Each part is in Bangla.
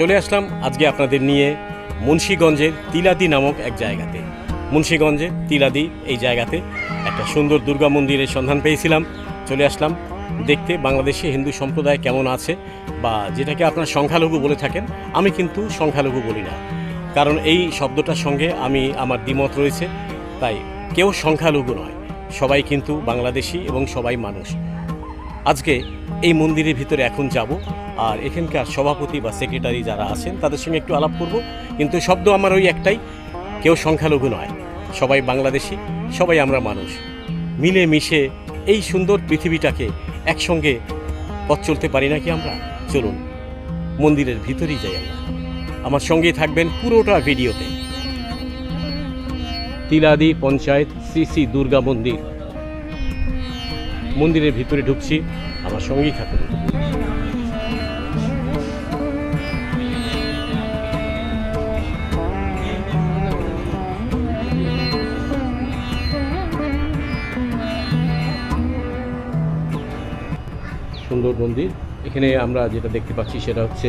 চলে আসলাম আজকে আপনাদের নিয়ে মুন্সীগঞ্জের তিলাদি নামক এক জায়গাতে। মুন্সীগঞ্জে তিলাদি এই জায়গাতে একটা সুন্দর দুর্গা মন্দিরের সন্ধান পেয়েছিলাম। চলে আসলাম দেখতে বাংলাদেশে হিন্দু সম্প্রদায় কেমন আছে বা যেটাকে আপনার সংখ্যালঘু বলে থাকেন, আমি কিন্তু সংখ্যালঘু বলি না। কারণ এই শব্দটার সঙ্গে আমি আমার দ্বিমত রয়েছে, তাই কেউ সংখ্যালঘু নয়, সবাই কিন্তু বাংলাদেশি এবং সবাই মানুষ। আজকে এই মন্দিরের ভিতরে এখন যাব আর এখানকার সভাপতি বা সেক্রেটারি যারা আছেন, তাদের সঙ্গে একটু আলাপ করব। কিন্তু শব্দ আমার ওই একটাই, কেউ সংখ্যালঘু নয়। সবাই বাংলাদেশি, সবাই আমরা মানুষ। মিলে মিশে এই সুন্দর পৃথিবীটাকে একসঙ্গে পথ চলতে পারি নাকি আমরা? চলুন, মন্দিরের ভিতরেই যাই আমরা। আমার সঙ্গেই থাকবেন পুরোটা ভিডিওতে। তিলাদি পঞ্চায়েত শ্রী শ্রী দুর্গা মন্দির। মন্দিরের ভিতরে ঢুকছি, আমার সঙ্গেই থাকুন। সুন্দর মন্দির। এখানে আমরা যেটা দেখতে পাচ্ছি সেটা হচ্ছে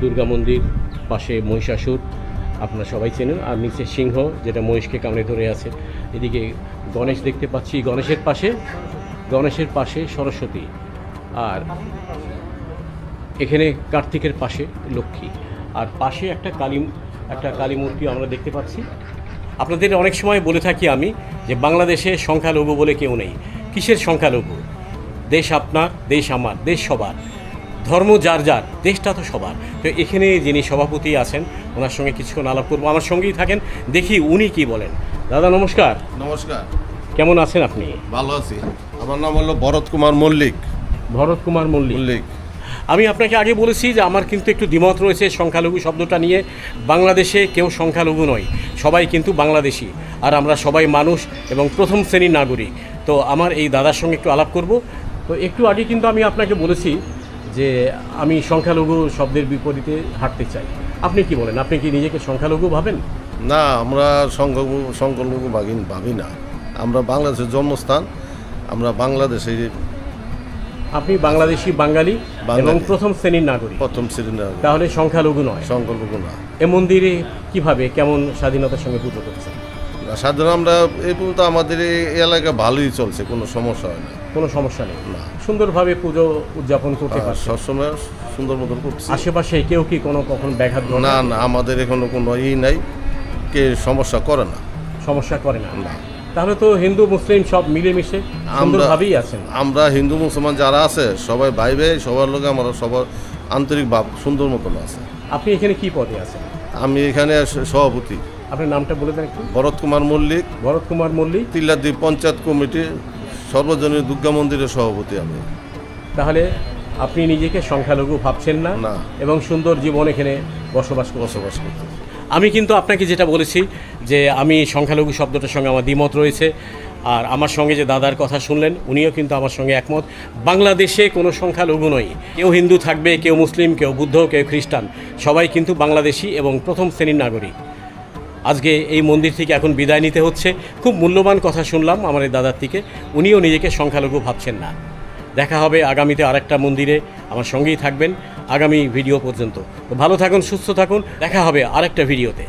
দুর্গা মন্দির পাশে মহিষাসুর। আপনারা সবাই চেনেন। আর নিচে সিংহ, যেটা মহিষকে কামড়ে ধরে আছে। এদিকে গণেশ দেখতে পাচ্ছি গণেশের পাশে গণেশের পাশে সরস্বতী। আর এখানে কার্তিকের পাশে লক্ষ্মী। আর পাশে একটা কালী একটা কালী মূর্তি আমরা দেখতে পাচ্ছি। আপনাদের অনেক সময় বলে থাকি আমি যে বাংলাদেশে সংখ্যালঘু বলে কেউ নেই। কিসের সংখ্যালঘু? দেশ আপনার দেশ আমার দেশ সবার। ধর্ম যার যার দেশটা তো সবার। তো এখানে যিনি সভাপতি আছেন ওনার সঙ্গে কিছুক্ষণ আলাপ করব। আমার সঙ্গেই থাকেন দেখি উনি কি বলেন। দাদা নমস্কার। নমস্কার। কেমন আছেন আপনি? ভালো আছি। আমার নাম হলো ভরত কুমার মল্লিক। ভরত কুমার মল্লিক। মল্লিক। আমি আপনাকে আগে বলেছি যে আমার কিন্তু একটু দ্বিমত রয়েছে সংখ্যালঘু শব্দটা নিয়ে। বাংলাদেশে কেউ সংখ্যালঘু নয় সবাই কিন্তু বাংলাদেশি। আর আমরা সবাই মানুষ এবং প্রথম শ্রেণির নাগরিক। তো আমার এই দাদার সঙ্গে একটু আলাপ করব। তো একটু আগে কিন্তু আমি আপনাকে বলেছি যে আমি সংখ্যালঘু শব্দের বিপরীতে হাঁটতে চাই। আপনি কি বলেন? আপনি কি নিজেকে সংখ্যালঘু ভাবেন? না আমরা সংখ্যালঘু সংখ্যালঘু ভাগি ভাবি না। আমরা বাংলাদেশের জন্মস্থান আমরা বাংলাদেশের আপনি বাংলাদেশি বাঙালি। এবং প্রথম শ্রেণির নাগরিক। প্রথম শ্রেণির নাগরিক। তাহলে সংখ্যালঘু নয়। সংখ্যালঘু না। এ মন্দিরে কীভাবে কেমন স্বাধীনতার সঙ্গে পুজো করছেন? না, সাধারণত আমরা এই পর্যন্ত আমাদের এই এলাকা ভালোই চলছে কোনো সমস্যা হয় না। কোনো সমস্যা নেই। না। সুন্দরভাবে পুজো উদযাপন করতে পারছে সবসময় সুন্দর মতন করছি। আশেপাশে কেউ কি কোনো কখন ব্যাঘাত না না আমাদের এখনও কোনো ই নাই। কে সমস্যা করে না। সমস্যা করে না। তাহলে তো হিন্দু মুসলিম সব মিলেমিশে সুন্দরভাবেই আছেন। আমরা হিন্দু মুসলমান যারা আছে সবাই ভাই ভাই সবার লোকে আমরা সবার আন্তরিক ভাব সুন্দর মতন আছে। আপনি এখানে কি পদে আছেন? আমি এখানে সভাপতি। আপনার নামটা বলে দেন একটু। ভরত কুমার মল্লিক। ভরত কুমার মল্লিক। তিল্লাদি পঞ্চায়েত কমিটির সর্বজনীন দুর্গা মন্দিরের সভাপতি আমি। তাহলে আপনি নিজেকে সংখ্যালঘু ভাবছেন না? না। এবং সুন্দর জীবন এখানে বসবাস বসবাস করতে আমি কিন্তু আপনাকে যেটা বলেছি যে আমি সংখ্যালঘু শব্দটার সঙ্গে আমার দ্বিমত রয়েছে। আর আমার সঙ্গে যে দাদার কথা শুনলেন উনিও কিন্তু আমার সঙ্গে একমত। বাংলাদেশে কোনো সংখ্যালঘু নয় কেউ হিন্দু থাকবে কেউ মুসলিম কেউ বুদ্ধ কেউ খ্রিস্টান। সবাই কিন্তু বাংলাদেশি এবং প্রথম শ্রেণির নাগরিক। আজকে এই মন্দির থেকে এখন বিদায় নিতে হচ্ছে। খুব মূল্যবান কথা শুনলাম আমার এই দাদার থেকে। উনিও নিজেকে সংখ্যালঘু ভাবছেন না। দেখা হবে আগামীতে আরেকটা মন্দিরে। আমার সঙ্গেই থাকবেন। আগামী ভিডিও পর্যন্ত। তো ভালো থাকুন, সুস্থ থাকুন। দেখা হবে আরেকটা ভিডিওতে।